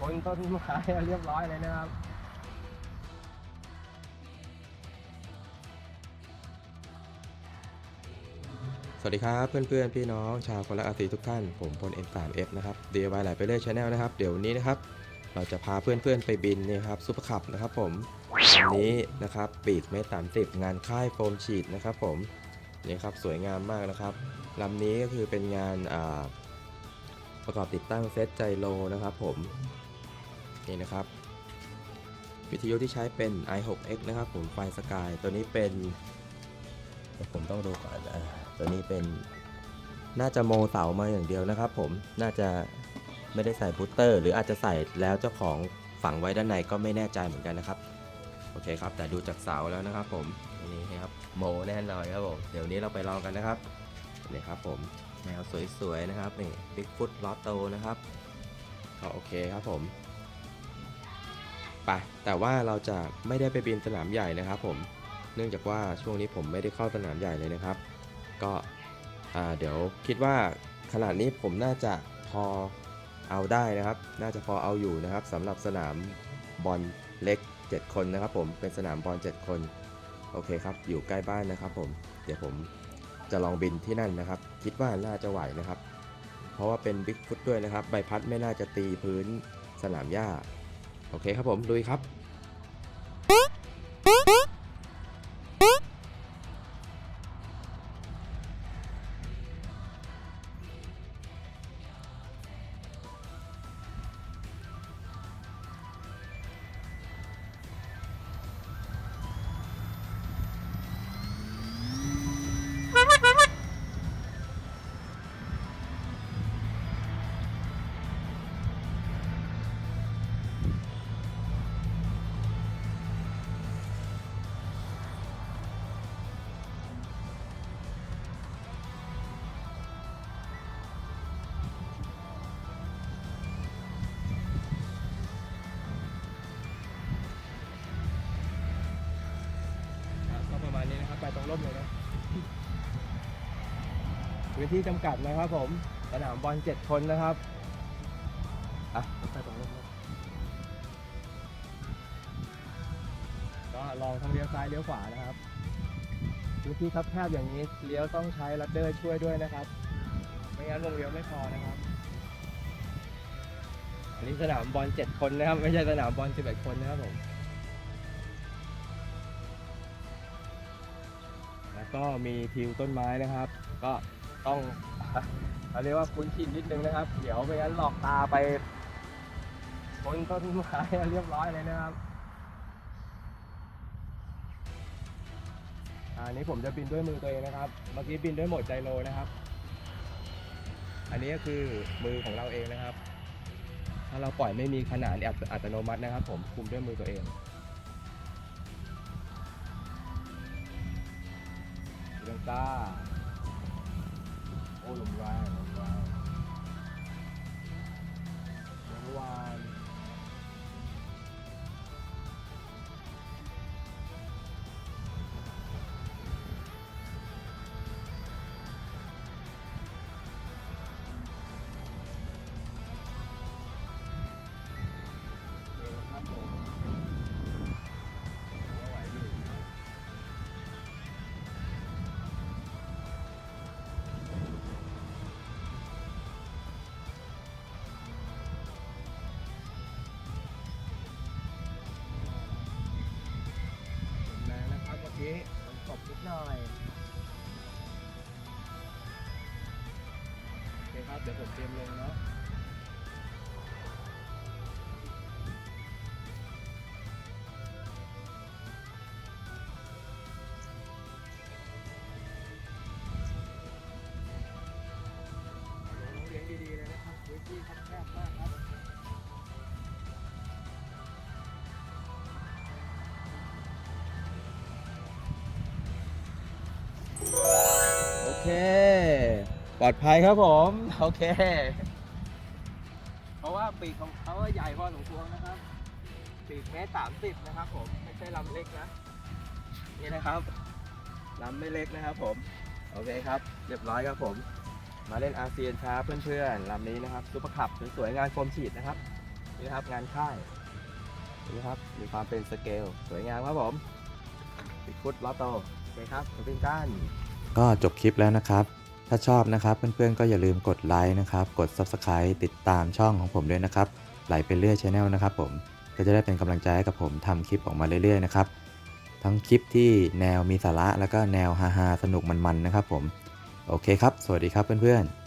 บนต้นไม้เรียบร้อยเลยนะครับสวัสดีครับเพื่อนๆ พี่น้องชาวคนละอาตีทุกท่าน ผมพล N3F นะครับ DIY ไหลไปเรื่อยชาแนลนะครับ เดี๋ยววันนี้นะครับ เราจะพาเพื่อนๆ ไปบินนี่ครับซุปเปอร์คัพนะครับผมวันนี้นะครับปีกเมตรสามสิบงานค่ายโฟมฉีดนะครับผมนี่ครับสวยงามมากนะครับลำนี้ก็คือเป็นงานประกอบติดตั้งเซตไจโลนะครับผม นี่นะครับ วิทยุที่ใช้เป็น i6x นะครับผมไฟสกายตัวนี้เป็นผมต้องดูก่อนอตัวนี้เป็นน่าจะโมเสามาอย่างเดียวนะครับ ผมน่าจะไม่ได้ใส่บูสเตอร์ หรืออาจจะใส่แล้วเจ้าของฝังไว้ด้านในก็ไม่แน่ใจเหมือนกันนะครับโอเคครับ แต่ดูจากเสาแล้วนะครับ ผมนี่ครับโมแน่นอนครับผมเดี๋ยวนี้เราไปลองกันนะครับนี่ครับผมแนวสวยๆนะครับนี่บิ๊กฟุตลอตโตนะครับก็โอเคครับผม ไป แต่ว่าเราจะไม่ได้ไปบินสนามใหญ่นะครับผม เนื่องจากว่าช่วงนี้ผมไม่ได้เข้าสนามใหญ่เลยนะครับ ก็เดี๋ยวคิดว่าขนาดนี้ผมน่าจะพอเอาได้นะครับ น่าจะพอเอาอยู่นะครับสำหรับสนามบอลเล็ก 7 คนนะครับ ผม เป็นสนามบอล7 คน โอเคครับ อยู่ใกล้บ้านนะครับ ผม เดี๋ยวผมจะลองบินที่นั่นนะครับ คิดว่าน่าจะไหวนะครับ เพราะว่าเป็นบิ๊กฟุตด้วยนะครับ ใบพัดไม่น่าจะตีพื้นสนามหญ้า โอเคครับผมลุยครับครับ พื้นที่จำกัดนะครับผมสนามบอลเจ็ดคนนะครับอะไปตรงร่มเลยก็ลองทั้งเลี้ยวซ้ายเลี้ยวขวานะครับพื้นที่คับแคบอย่างนี้เลี้ยวต้องใช้ลัดเดอร์ช่วยด้วยนะครับ ไม่งั้นวงเลี้ยวไม่พอนะครับอันนี้สนามบอลเจ็ดคนนะครับ ไม่ใช่สนามบอลสิบเอ็ดคนนะครับผมแล้วก็มีทิวต้นไม้นะครับ ก็ ต้องเขาเรียกว่าคุ้นชินนิดนึงนะครับ เดี๋ยวไม่งั้นหลอกตาไปบนต้นไม้เรียบร้อยเลยนะครับอันนี้ผมจะบินด้วยมือตัวเองนะครับ เมื่อกี้บินด้วยโหมดไจโรนะครับ อันนี้ก็คือมือของเราเองนะครับ ถ้าเราปล่อยไม่มีขนาดอัตโนมัตินะครับ ผมคุมด้วยมือตัวเองเรื่องก้า มันตบนิดหน่อยโอเคครับเดี๋ยวผมเตรียมลงเนาะลงเลี้ยงดีๆเลยนะครับพื้นที่ครับแคบมากครับ ปลอดภัยครับผม โอเค เพราะว่าปีกของเขาใหญ่พอสมควรนะครับ ปีกเมตรสามสิบนะครับผม ไม่ใช่ลำเล็กนะ นี่นะครับลำไม่เล็กนะครับผม โอเคครับ เรียบร้อยครับผม มาเล่นอาเซียนครับเพื่อนๆลำนี้นะครับซุปเปอร์คัพสวยๆงานโฟมฉีดนะครับ นี่นะครับงานค่าย นี่ครับ มีความเป็นสเกล สวยงามครับผมสิฟุตล้อโตโอเคครับเป็นก้าน ก็จบคลิปแล้วนะครับ ถ้าชอบนะครับเพื่อนๆก็อย่าลืมกดไลค์นะครับ กด Subscribe ติดตามช่องของผมด้วยนะครับ ไหลไปเรื่อยช anel นะครับผมก็จะได้เป็นกำลังใจให้กับผมทำคลิปออกมาเรื่อยๆนะครับ ทั้งคลิปที่แนวมีสาระแล้วก็แนวฮาๆสนุกมันๆนะครับผม โอเคครับ สวัสดีครับเพื่อนๆ